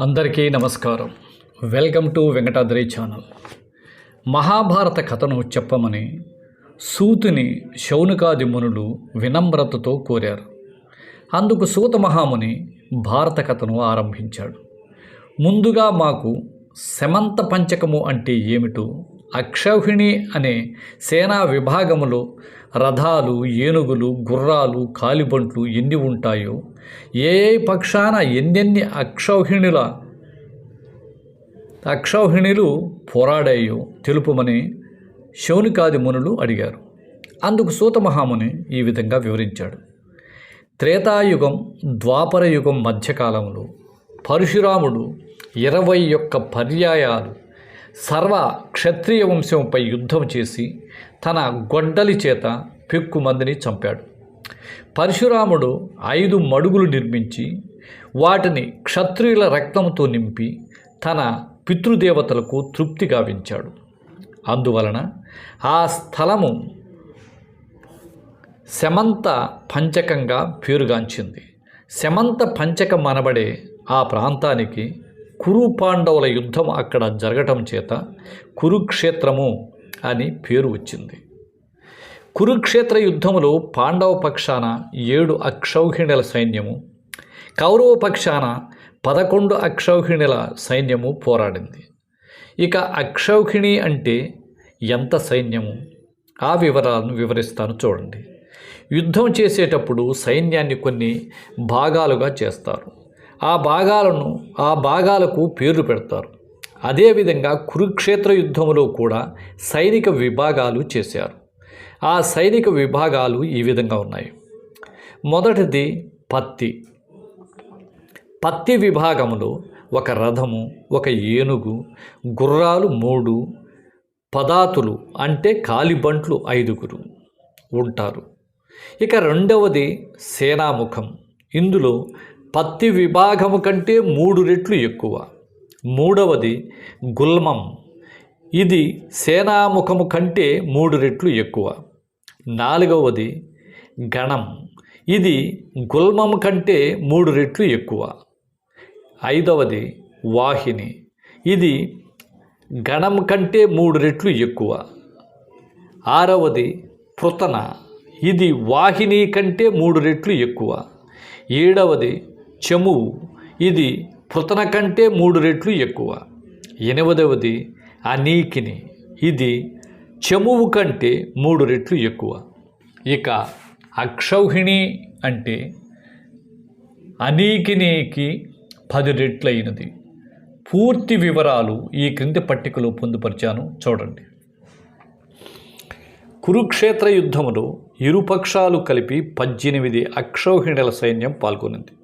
అందరికీ నమస్కారం. Welcome to Venkatadri channel. Mahabharata కథను చెప్పమని సూతుని శౌనకాది మునులు వినమ్రతతో కోరారు. అందుకు సూత మహాముని భారత కథను ఆరంభించాడు. ముందుగా మాకు శమంత పంచకము అంటే ఏమిటో అక్షౌహిణి అనే సేనా విభాగములో రథాలు ఏనుగులు గుర్రాలు కాలిబంట్లు ఎన్ని ఉంటాయో ఏ ఏ పక్షాన ఎన్నెన్ని అక్షౌహిణుల అక్షౌహిణులు పోరాడాయో తెలుపమని శౌనికాది మునులు అడిగారు. అందుకు సూత మహాముని ఈ విధంగా వివరించాడు. త్రేతాయుగం ద్వాపర యుగం మధ్యకాలంలో పరశురాముడు ఇరవై ఒక్క పర్యాయాలు సర్వ క్షత్రియ వంశంపై యుద్ధం చేసి తన గొడ్డలి చేత పెక్కు మందిని చంపాడు. పరశురాముడు ఐదు మడుగులు నిర్మించి వాటిని క్షత్రియుల రక్తంతో నింపి తన పితృదేవతలకు తృప్తి గావించాడు. అందువలన ఆ స్థలము శమంత పంచకంగా పేరుగాంచింది. శమంత పంచకం అనబడే ఆ ప్రాంతానికి కురు పాండవుల యుద్ధం అక్కడ జరగటం చేత కురుక్షేత్రము అని పేరు వచ్చింది. కురుక్షేత్ర యుద్ధములో పాండవ పక్షాన ఏడు అక్షౌహిణుల సైన్యము కౌరవ పక్షాన పదకొండు అక్షౌహిణుల సైన్యము పోరాడింది. ఇక అక్షౌహిణి అంటే ఎంత సైన్యము? ఆ వివరాలను వివరిస్తాను చూడండి. యుద్ధం చేసేటప్పుడు సైన్యాన్ని కొన్ని భాగాలుగా చేస్తారు. ఆ భాగాలను ఆ భాగాలకు పేర్లు పెడతారు. అదేవిధంగా కురుక్షేత్ర యుద్ధంలో కూడా సైనిక విభాగాలు చేశారు. ఆ సైనిక విభాగాలు ఈ విధంగా ఉన్నాయి. మొదటిది పత్తి. పత్తి విభాగంలో ఒక రథము ఒక ఏనుగు గుర్రాలు మూడు పదాతులు అంటే కాలిబంట్లు ఐదుగురు ఉంటారు. ఇక రెండవది సేనాముఖం. ఇందులో పత్తి విభాగము కంటే మూడు రెట్లు ఎక్కువ. మూడవది గుల్మం. ఇది సేనాముఖము కంటే మూడు రెట్లు ఎక్కువ. నాలుగవది గణం. ఇది గుల్మం కంటే మూడు రెట్లు ఎక్కువ. ఐదవది వాహిని. ఇది గణం కంటే మూడు రెట్లు ఎక్కువ. ఆరవది పృతన ఇది వాహిని కంటే మూడు రెట్లు ఎక్కువ. ఏడవది చెమువు. ఇది పృతన కంటే మూడు రెట్లు ఎక్కువ. ఎనిమిదవది అనీకిని. ఇది చెమువు కంటే మూడు రెట్లు ఎక్కువ. ఇక అక్షౌహిణి అంటే అనీకినికి పది రెట్లయినది. పూర్తి వివరాలు ఈ క్రింది పట్టికలో పొందుపరిచాను. చూడండి. కురుక్షేత్ర యుద్ధములో ఇరుపక్షాలు కలిపి పద్దెనిమిది అక్షౌహిణుల సైన్యం పాల్గొనింది.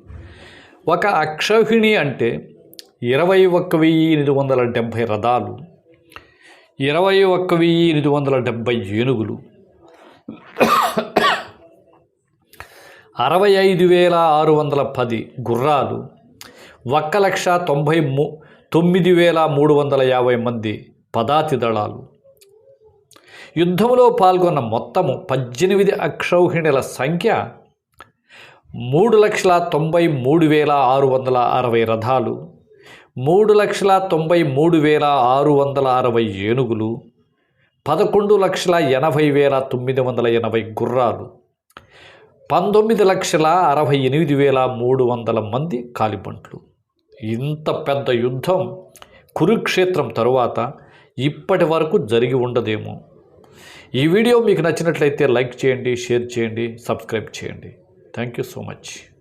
ఒక అక్షౌహిణి అంటే ఇరవై ఒక్క వెయ్యి ఎనిమిది వందల డెబ్భై రథాలు ఇరవై ఒక్క వెయ్యి ఎనిమిది వందల డెబ్భై ఏనుగులు అరవై ఐదు వేల ఆరు వందల పది గుర్రాలు ఒక్క లక్ష తొంభై మూ తొమ్మిది వేల మూడు వందల యాభై మంది పదాతి దళాలు. యుద్ధంలో పాల్గొన్న మొత్తము పద్దెనిమిది అక్షౌహిణుల సంఖ్య మూడు లక్షల తొంభై మూడు వేల ఆరు వందల అరవై రథాలు మూడు లక్షల తొంభై మూడు వేల ఆరు వందల అరవై ఏనుగులు పదకొండు లక్షల ఎనభై వేల తొమ్మిది వందల ఎనభై గుర్రాలు పంతొమ్మిది లక్షల అరవై ఎనిమిది వేల మూడు వందల మంది కాలిబంట్లు. ఇంత పెద్ద యుద్ధం కురుక్షేత్రం తరువాత ఇప్పటి వరకు జరిగి ఉండదేమో. ఈ వీడియో మీకు నచ్చినట్లయితే లైక్ చేయండి షేర్ చేయండి సబ్స్క్రైబ్ చేయండి. Thank you so much.